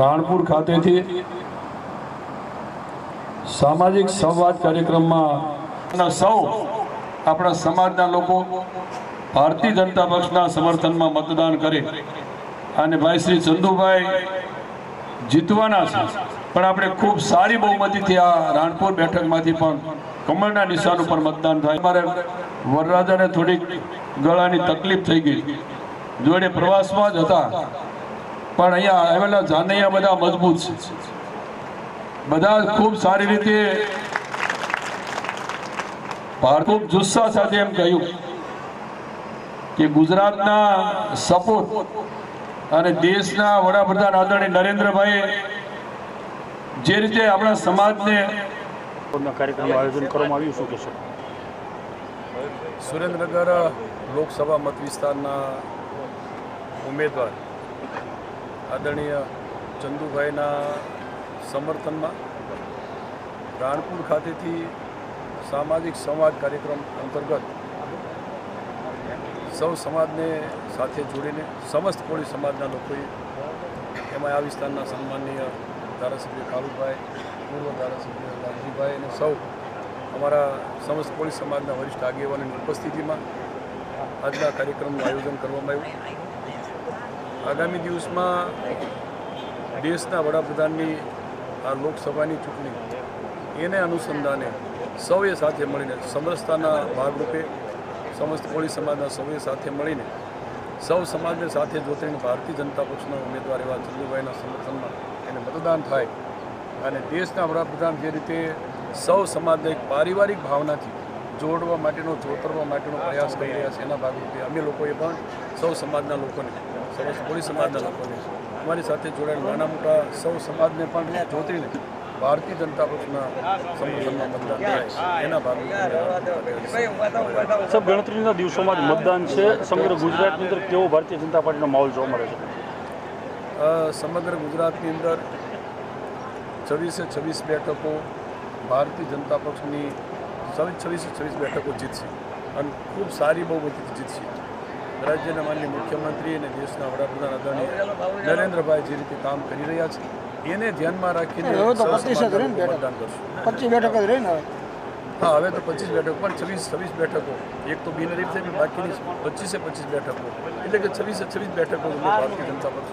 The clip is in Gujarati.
રાણપુર ખાતેથી સામાજિક સંવાદ કાર્યક્રમમાં સૌ, આપણા સમાજના લોકો ભારતીય જનતા પક્ષના સમર્થનમાં મતદાન કરે. અને ભાઈ શ્રી ચંદુભાઈ જીતવાના છે. પણ આપણે ખૂબ સારી બહુમતીથી આ રાણપુર બેઠકમાંથી પણ કમળના નિશાન ઉપર મતદાન થાય. અમારે વરરાજાને થોડીક ગળાની તકલીફ થઈ ગઈ. જોડે પ્રવાસમાં જ હતા. પણ અહીંયા આવેલા જાનૈયા બધા મજબૂત છે. બધા ખૂબ સારી રીતે ખૂબ જુસ્સા સાથે એમ કહ્યું કે ગુજરાતના સપોર્ટ અને દેશના વડાપ્રધાન આદરણીય નરેન્દ્રભાઈ જે રીતે આપણા સમાજને ના કાર્યક્રમનું આયોજન કરવામાં આવ્યું શું કહેશો? સુરેન્દ્રનગર લોકસભા મત વિસ્તારના ઉમેદવાર આદરણીય ચંદુભાઈના સમર્થનમાં રાણપુર ખાતેથી સામાજિક સંવાદ કાર્યક્રમ અંતર્ગત સૌ સમાજને સાથે જોડીને સમસ્ત કોળી સમાજના લોકોએ એમાં આ વિસ્તારના સન્માનીય ધારાસભ્ય કાળુભાઈ, પૂર્વ ધારાસભ્ય લાલજીભાઈ અને સૌ અમારા સમસ્ત કોળી સમાજના વરિષ્ઠ આગેવાનોની ઉપસ્થિતિમાં આજના કાર્યક્રમનું આયોજન કરવામાં આવ્યું. આગામી દિવસમાં દેશના વડાપ્રધાનની આ લોકસભાની ચૂંટણી એને અનુસંધાને સૌએ સાથે મળીને, સમરસતાના ભાગરૂપે સમસ્ત કોળી સમાજના સૌએ સાથે મળીને, સૌ સમાજને સાથે જોતરીને ભારતીય જનતા પક્ષના ઉમેદવાર એવા ચંદુભાઈના સમર્થનમાં એને મતદાન થાય અને દેશના વડાપ્રધાન જે રીતે સૌ સમાજને એક પારિવારિક ભાવનાથી જોડવા માટેનો જોતરવા માટેનો પ્રયાસ કરી રહ્યા છે. એના ભાગરૂપે અમે લોકોએ પણ સૌ સમાજના લોકોને સરસ કોળી સમાજના લોકોને અમારી સાથે જોડાયેલ નાના મોટા સૌ સમાજને પણ જોતરીને ભારતીય જનતા પક્ષના સમર્થનમાં મતદાન થાય એના ભાગરૂપે ગણતરીના દિવસોમાં જ મતદાન છે. સમગ્ર ગુજરાતની અંદર કેવો ભારતીય જનતા પાર્ટીનો માહોલ જોવા મળે છે? સમગ્ર ગુજરાતની અંદર છવ્વીસે છવ્વીસ બેઠકો ભારતીય જનતા પક્ષની છવ્વીસ છવ્વીસ છવ્વીસ બેઠકો જીતશે. અને ખૂબ સારી બહુમતીથી જીતશે. રાજ્યના માનનીય મુખ્યમંત્રી અને દેશના વડાપ્રધાન આદરણીય નરેન્દ્રભાઈ જે રીતે કામ કરી રહ્યા છે એને ધ્યાનમાં રાખીને હવે તો સૌ 25 જ સમાજના રહે ને લોકો બેઠક. મતદાન કરશું. હા હવે તો પચીસ બેઠકો પણ છવ્વીસ છવ્વીસ બેઠકો. એક તો બિનહરીફ થઈ ગઈ, બાકીની પચીસે પચીસ બેઠકો. એટલે કે છવ્વીસે છવ્વીસ બેઠકો ભારતીય જનતા પક્ષ